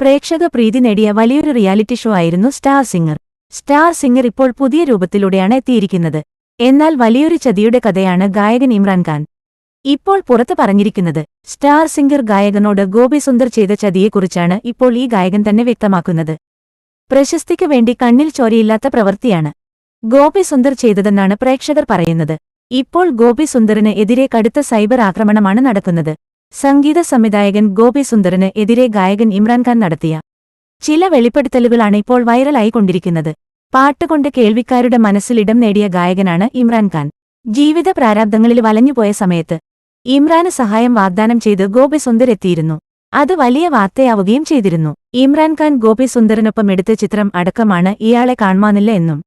പ്രേക്ഷക പ്രീതി നേടിയ വലിയൊരു റിയാലിറ്റി ഷോ ആയിരുന്നു സ്റ്റാർ സിംഗർ. സ്റ്റാർ സിംഗർ ഇപ്പോൾ പുതിയ രൂപത്തിലൂടെയാണ് എത്തിയിരിക്കുന്നത്. എന്നാൽ വലിയൊരു ചതിയുടെ കഥയാണ് ഗായകൻ ഇമ്രാൻഖാൻ ഇപ്പോൾ പുറത്തു പറഞ്ഞിരിക്കുന്നത് സ്റ്റാർ സിംഗർ ഗായകനോട് ഗോപി സുന്ദർ ചെയ്ത ചതിയെക്കുറിച്ചാണ് ഇപ്പോൾ ഈ ഗായകൻ തന്നെ വ്യക്തമാക്കുന്നത്. പ്രശസ്തിക്ക് വേണ്ടി കണ്ണിൽ ചോരയില്ലാത്ത പ്രവൃത്തിയാണ് ഗോപി സുന്ദർ ചെയ്തതെന്നാണ് പ്രേക്ഷകർ പറയുന്നത്. ഇപ്പോൾ ഗോപി സുന്ദറിന് എതിരെ കടുത്ത സൈബർ ആക്രമണമാണ് നടക്കുന്നത്. സംഗീത സംവിധായകൻ ഗോപി സുന്ദറിന് എതിരെ ഗായകൻ ഇമ്രാൻഖാൻ നടത്തിയ ചില വെളിപ്പെടുത്തലുകളാണ് ഇപ്പോൾ വൈറലായിക്കൊണ്ടിരിക്കുന്നത്. പാട്ടുകൊണ്ട് കേൾവിക്കാരുടെ മനസ്സിൽ ഇടം നേടിയ ഗായകനാണ് ഇമ്രാൻഖാൻ ജീവിത പ്രാരാബ്ദങ്ങളിൽ വലഞ്ഞുപോയ സമയത്ത് ഇമ്രാന് സഹായം വാഗ്ദാനം ചെയ്ത് ഗോപി സുന്ദർ എത്തിയിരുന്നു. അത് വലിയ വാർത്തയാവുകയും ചെയ്തിരുന്നു. ഇമ്രാൻഖാൻ ഗോപി സുന്ദറിനൊപ്പം എടുത്ത ചിത്രം അടക്കമാണ് ഇയാളെ കാണുവാനില്ല എന്നും.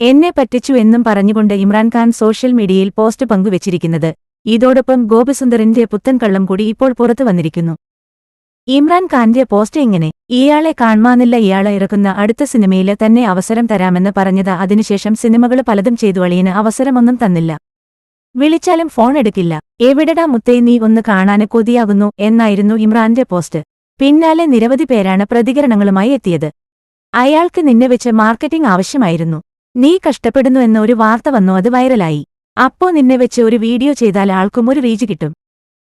എന്നെ പറ്റിച്ചു എന്നും പറഞ്ഞുകൊണ്ട് ഇമ്രാൻഖാൻ സോഷ്യൽ മീഡിയയിൽ പോസ്റ്റ് പങ്കുവച്ചിരിക്കുന്നത് ഇതോടൊപ്പം ഗോപിസുന്ദറിന്റെ പുത്തൻ കള്ളം കൂടി ഇപ്പോൾ പുറത്തു വന്നിരിക്കുന്നു. ഇമ്രാൻ ഖാന്റെ പോസ്റ്റ് ഇങ്ങനെ ഇയാളെ കാണുമാനില്ല ഇയാളെ ഇറക്കുന്ന അടുത്ത സിനിമയിൽ തന്നെ അവസരം തരാമെന്ന് പറഞ്ഞത് അതിനുശേഷം സിനിമകൾ പലതും ചെയ്തു അളിയന് അവസരമൊന്നും തന്നില്ല. വിളിച്ചാലും ഫോൺ എടുക്കില്ല. എവിടെടാ മുത്തേ നീ ഒന്ന് കാണാന് കൊതിയാകുന്നു എന്നായിരുന്നു ഇമ്രാന്റെ പോസ്റ്റ്. പിന്നാലെ നിരവധി പേരാണ് പ്രതികരണങ്ങളുമായി എത്തിയത്. അയാൾക്ക് നിന്നെ വെച്ച് മാർക്കറ്റിംഗ് ആവശ്യമായിരുന്നു. നീ കഷ്ടപ്പെടുന്നു എന്ന ഒരു വാർത്ത വന്നു അത് വൈറലായി. അപ്പോ നിന്നെ വെച്ച് ഒരു വീഡിയോ ചെയ്താൽ ആൾക്കും ഒരു റീച്ച് കിട്ടും.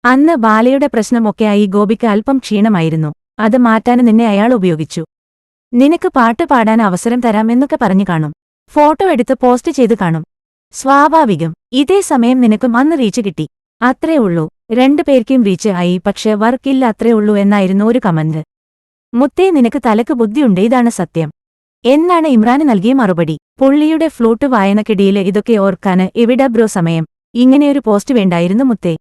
അന്ന് ബാലയുടെ പ്രശ്നമൊക്കെയായി ഗോപിക്ക് അല്പം ക്ഷീണമായിരുന്നു. അത് മാറ്റാന് നിന്നെ അയാൾ ഉപയോഗിച്ചു. നിനക്ക് പാട്ട് പാടാൻ അവസരം തരാം എന്നൊക്കെ പറഞ്ഞു കാണും. ഫോട്ടോ എടുത്ത് പോസ്റ്റ് ചെയ്ത് കാണും. സ്വാഭാവികം ഇതേ സമയം നിനക്കും അന്ന് റീച്ച് കിട്ടി. അത്രേ ഉള്ളൂ. രണ്ടു പേർക്കും റീച്ച് ആയി പക്ഷെ വർക്കില്ല അത്രേ ഉള്ളൂ എന്നായിരുന്നു ഒരു കമന്റ്. മുത്തേ നിനക്ക് തലക്ക് ബുദ്ധിയുണ്ട് ഇതാണ് സത്യം. എന്നാണ് ഇമ്രാന് നൽകിയ മറുപടി. പുള്ളിയുടെ ഫ്ലൂട്ട് വായനക്കിടിയിൽ ഇതൊക്കെ ഓർക്കാന് എവിടെ ബ്രോ സമയം? ഇങ്ങനെയൊരു പോസ്റ്റ് വേണ്ടായിരുന്നു മുത്തേ.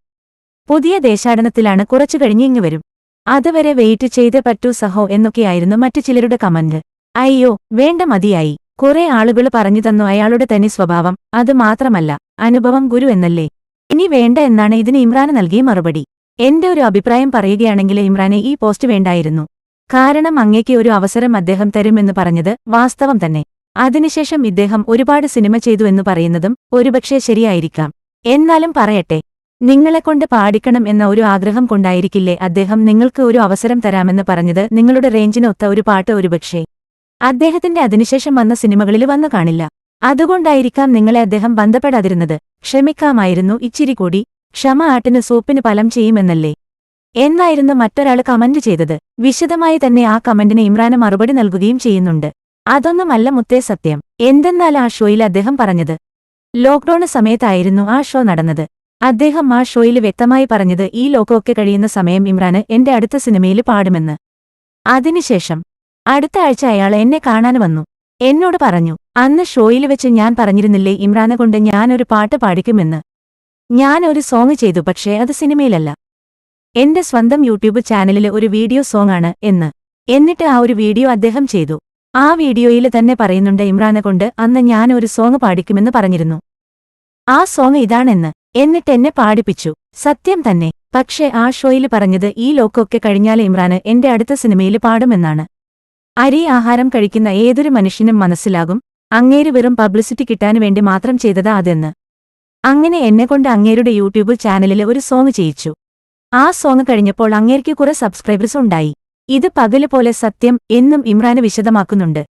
പുതിയ ദേശാടനത്തിലാണ് കുറച്ചു കഴിഞ്ഞ് ഇങ്ങ് വരും. അതുവരെ വെയിറ്റ് ചെയ്തേ പറ്റൂ സഹോ എന്നൊക്കെയായിരുന്നു മറ്റു ചിലരുടെ കമന്റ്. അയ്യോ വേണ്ട മതിയായി. കുറെ ആളുകൾ പറഞ്ഞു തന്നു അയാളുടെ തന്നെ സ്വഭാവം. അത് മാത്രമല്ല അനുഭവം ഗുരു എന്നല്ലേ? ഇനി വേണ്ട എന്നാണ് ഇതിന് ഇമ്രാന് നൽകിയ മറുപടി. എന്റെ ഒരു അഭിപ്രായം പറയുകയാണെങ്കിൽ ഇമ്രാനെ ഈ പോസ്റ്റ് വേണ്ടായിരുന്നു. കാരണം അങ്ങേക്ക് ഒരു അവസരം അദ്ദേഹം തരുമെന്ന് പറഞ്ഞത് വാസ്തവം തന്നെ. അതിനുശേഷം ഇദ്ദേഹം ഒരുപാട് സിനിമ ചെയ്തു എന്ന് പറയുന്നതും ഒരുപക്ഷെ ശരിയായിരിക്കാം. എന്നാലും പറയട്ടെ നിങ്ങളെക്കൊണ്ട് പാടിക്കണം എന്ന ഒരു ആഗ്രഹം കൊണ്ടായിരിക്കില്ലേ അദ്ദേഹം നിങ്ങൾക്ക് ഒരു അവസരം തരാമെന്ന് പറഞ്ഞത്? നിങ്ങളുടെ റേഞ്ചിനൊത്ത ഒരു പാട്ട് ഒരുപക്ഷേ. അദ്ദേഹത്തിന്റെ അതിനുശേഷം വന്ന സിനിമകളിൽ വന്നു കാണില്ല. അതുകൊണ്ടായിരിക്കാം നിങ്ങളെ അദ്ദേഹം ബന്ധപ്പെടാതിരുന്നത്. ക്ഷമിക്കാമായിരുന്നു ഇച്ചിരി കൂടി. ക്ഷമ ആട്ടിന് സൂപ്പിന് ഫലം ചെയ്യുമെന്നല്ലേ? എന്നായിരുന്നു മറ്റൊരാൾ കമന്റ് ചെയ്തത്. വിശദമായി തന്നെ ആ കമന്റിന് ഇമ്രാന് മറുപടി നൽകുകയും ചെയ്യുന്നുണ്ട്. അതൊന്നുമല്ല മുത്തേ സത്യം. എന്തെന്നാൽ ആ ഷോയിൽ അദ്ദേഹം പറഞ്ഞത്? ലോക്ക്ഡൌണ് സമയത്തായിരുന്നു ആ ഷോ നടന്നത്. അദ്ദേഹം ആ ഷോയിൽ വ്യക്തമായി പറഞ്ഞത് ഈ ലോകമൊക്കെ കഴിയുന്ന സമയം ഇമ്രാന് എന്റെ അടുത്ത സിനിമയിൽ പാടുമെന്ന്. അതിനുശേഷം അടുത്ത ആഴ്ച അയാൾ എന്നെ കാണാൻ വന്നു. എന്നോട് പറഞ്ഞു അന്ന് ഷോയിൽ വെച്ച് ഞാൻ പറഞ്ഞിരുന്നില്ലേ ഇമ്രാനെ കൊണ്ട് ഞാനൊരു പാട്ട് പാടിക്കുമെന്ന്. ഞാൻ ഒരു സോങ് ചെയ്തു പക്ഷേ അത് സിനിമയിലല്ല. എന്റെ സ്വന്തം യൂട്യൂബ് ചാനലിലെ ഒരു വീഡിയോ സോങ്ങാണ് എന്ന്. എന്നിട്ട് ആ ഒരു വീഡിയോ അദ്ദേഹം ചെയ്തു. ആ വീഡിയോയിൽ തന്നെ പറയുന്നുണ്ട് ഇമ്രാനെ കൊണ്ട് അന്ന് ഞാൻ ഒരു സോങ് പാടിക്കുമെന്ന് പറഞ്ഞിരുന്നു. ആ സോങ് ഇതാണെന്ന്. എന്നിട്ട് എന്നെ പാടിപ്പിച്ചു. സത്യം തന്നെ. പക്ഷേ ആ ഷോയിൽ പറഞ്ഞത് ഈ ലോക്കൊക്കെ കഴിഞ്ഞാൽ ഇമ്രാന് എന്റെ അടുത്ത സിനിമയിൽ പാടുമെന്നാണ്. അരി ആഹാരം കഴിക്കുന്ന ഏതൊരു മനുഷ്യനും മനസ്സിലാകും. അങ്ങേര് വെറും പബ്ലിസിറ്റി കിട്ടാൻ വേണ്ടി മാത്രം ചെയ്തതാ അതെന്ന്. അങ്ങനെ എന്നെക്കൊണ്ട് അങ്ങേരുടെ യൂട്യൂബ് ചാനലിൽ ഒരു സോങ് ചെയ്യിച്ചു. ആ സോങ് കഴിഞ്ഞപ്പോൾ അങ്ങേർക്ക് കുറെ സബ്സ്ക്രൈബേഴ്സ് ഉണ്ടായി. ഇത് പകൽ പോലെ സത്യം എന്നും ഇമ്രാന് വിശദമാക്കുന്നുണ്ട്.